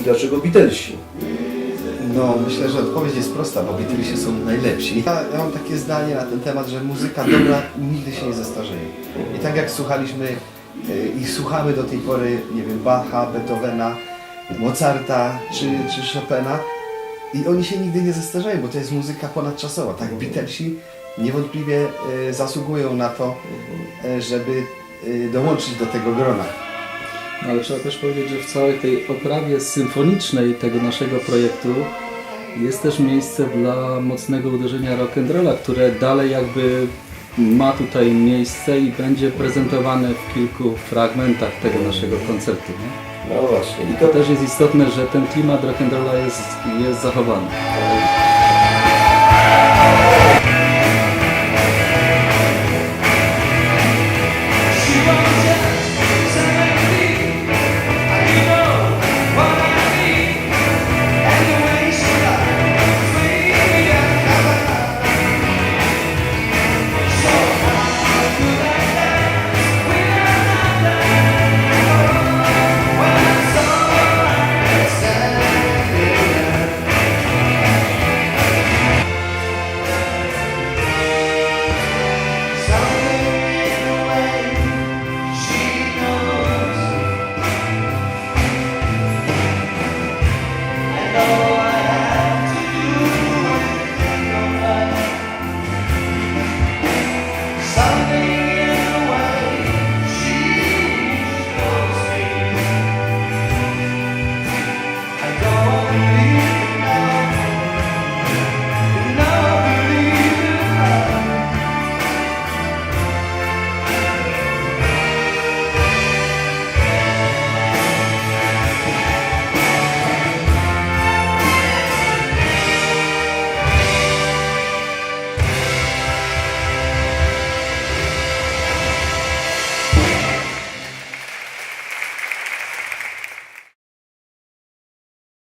I dlaczego Beatlesi? No, myślę, że odpowiedź jest prosta, bo Beatlesi są najlepsi. Ja, ja mam takie zdanie na ten temat, że muzyka dobra nigdy się nie zestarzeje. I tak jak słuchaliśmy y, i słuchamy do tej pory, nie wiem, Bacha, Beethovena, Mozarta czy, czy Chopina i oni się nigdy nie zestarzeją, bo to jest muzyka ponadczasowa. Tak, Beatlesi niewątpliwie y, zasługują na to, y, żeby dołączyć do tego grona. Ale trzeba też powiedzieć, że w całej tej oprawie symfonicznej tego naszego projektu jest też miejsce dla mocnego uderzenia rock'n'rolla, które dalej jakby ma tutaj miejsce i będzie prezentowane w kilku fragmentach tego naszego koncertu. Nie? No właśnie. I to też jest istotne, że ten klimat rock'n'rolla jest, jest zachowany.